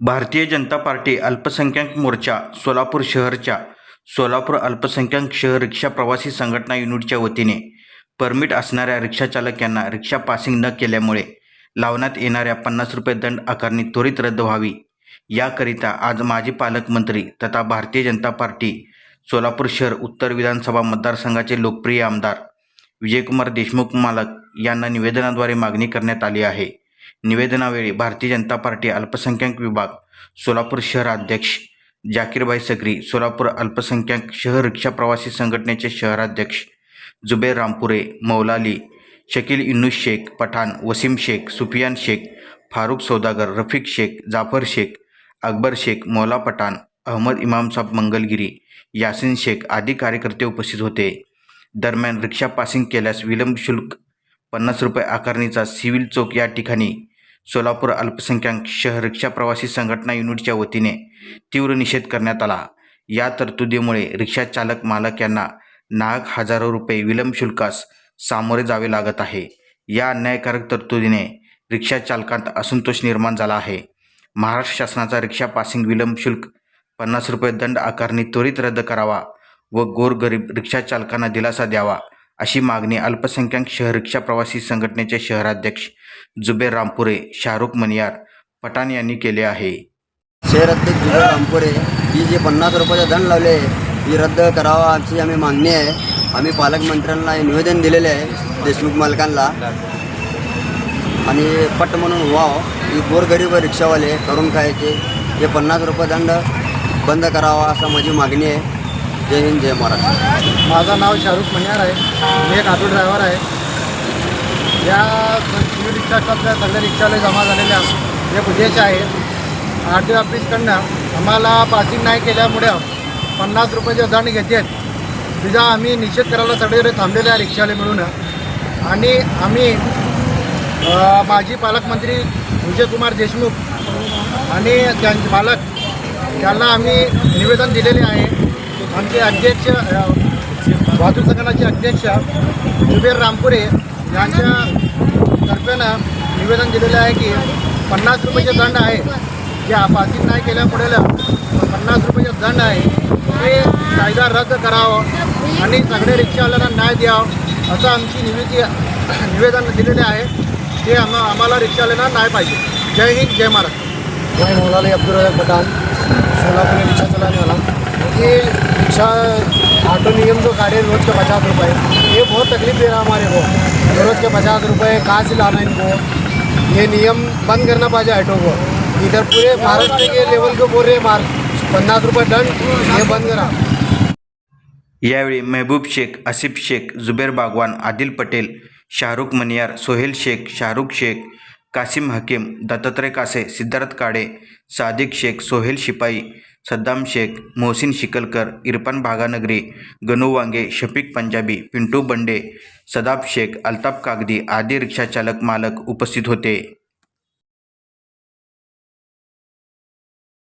Bharatiya Janata party अल्पसंख्याक मोर्चा सोलापूर शहरच्या सोलापूर अल्पसंख्याक शहर रिक्षा प्रवासी संघटना युनिटच्या वतीने परमिट असणाऱ्या रिक्षाचालक यांना रिक्षा पासिंग न केल्यामुळे लावण्यात येणाऱ्या पन्नास रुपये दंड आकारणी त्वरित रद्द व्हावी. याकरिता आज माजी पालकमंत्री तथा भारतीय जनता पार्टी सोलापूर शहर उत्तर विधानसभा मतदारसंघाचे लोकप्रिय आमदार विजयकुमार देशमुख मालक यांना निवेदनाद्वारे मागणी करण्यात आली आहे. निवेदनावेळी भारतीय जनता पार्टी अल्पसंख्याक विभाग सोलापूर शहराध्यक्ष जाकीरबाई सगरी सोलापूर अल्पसंख्याक शहर रिक्षा प्रवासी संघटनेचे शहराध्यक्ष जुबेर रामपुरे मौलाली शकील इन्नू शेख पठाण वसीम शेख सुफियान शेख फारुख सौदागर रफिक शेख जाफर शेख अकबर शेख मौला पठाण अहमद इमाम साहब मंगलगिरी यासिन शेख आदी कार्यकर्ते उपस्थित होते. दरम्यान रिक्षा पासिंग केल्यास विलंब शुल्क पन्नास रुपये आकारणीचा सिव्हिल चौक या ठिकाणी सोलापूर अल्पसंख्याक शहर रिक्षा प्रवासी संघटना युनिटच्या वतीने तीव्र निषेध करण्यात आला. या तरतुदीमुळे रिक्षा चालक मालक यांना नाहक हजारो रुपये विलंब शुल्कास सामोरे जावे लागत आहे. या अन्यायकारक तरतुदीने रिक्षा चालकांत असंतोष निर्माण झाला आहे. महाराष्ट्र शासनाचा रिक्षा पासिंग विलंब शुल्क पन्नास रुपये दंड आकारणी त्वरित रद्द करावा व गोरगरीब रिक्षा चालकांना दिलासा द्यावा अशी मागणी अल्पसंख्याक शहर रिक्षा प्रवासी संघटनेचे शहराध्यक्ष जुबेर रामपुरे शाहरुख मनियार पठाण यांनी केले आहे. शहर अध्यक्ष जुबेर रामपुरे ही जे पन्नास रुपयाचा दंड लावले ही रद्द करावा अशी आम्ही मागणी आहे. आम्ही पालकमंत्र्यांना हे निवेदन दिलेले आहे देशमुख मालकांना. आणि पट म्हणून व्हावं ही गोरगरीब रिक्षावाले करून खायचे हे पन्नास रुपये दंड बंद करावा असा माझी मागणी आहे. जय हिंद जय महाराष्ट्र. माझं नाव शाहरुख मनियार आहे. मी एक ऑटो ड्रायव्हर आहे. या शिव रिक्षा क्लबच्या सगळ्या रिक्षावाले जमा झालेल्या हे उद्देश आहेत आर टी ऑफिसकडनं आम्हाला पासिंग नाही केल्यामुळे पन्नास रुपयाचे दंड घेतात. तिचा आम्ही निषेध करायला सगळे थांबलेले आहे रिक्षावाले मिळून. आणि आम्ही माजी पालकमंत्री विजयकुमार देशमुख आणि त्यांचे पालक त्यांना आम्ही निवेदन दिलेले आहे. आमचे अध्यक्ष वाहतूक संघटनाचे अध्यक्ष जुबेर रामपुरे यांच्या तर्फेनं निवेदन दिलेलं आहे की पन्नास रुपयाचे दंड आहे. जे पासिंग नाही केल्यामुळे पन्नास रुपयाचे दंड आहे. ते कायदा रद्द करावं आणि सगळे रिक्षावाल्यांना न्याय द्यावं असं आमची निवेदी निवेदन दिलेले आहे. ते आम आम्हाला रिक्षावाल्यांना न्याय पाहिजे. जय हिंद जय महाराष्ट्र. जय मौलाना अब्दुल रजाक पठान रिक्षा में रिक्शा चलाने वाला. ये रिक्शा ऑटो नियम जो काटे रोज के पचास रुपये. ये बहुत तकलीफ दे रहा हमारे को। रोज के पचास रुपये कहाँ से लाना इनको? ये नियम बंद करना पाहिजे ऑटो को। इधर पूरे महाराष्ट्र के लेवल को बोल रहे हैं मार। पन्नास रुपये दंड ये बंद करा। यावेळी मेहबूब शेख आसिफ शेख जुबेर बागवान आदिल पटेल शाहरुख मनियार सोहेल शेख शाहरुख शेख कासिम हकीम दत्तात्रय कासे सिद्धार्थ काडे सादिक शेख सोहेल शिपाई सद्दाम शेख मोहसिन शिकलकर इरफान भागानगरी गनू वांगे शफीक पंजाबी पिंटू बंडे सदाब शेख अल्ताफ कागदी आदी रिक्षाचालक मालक उपस्थित होते.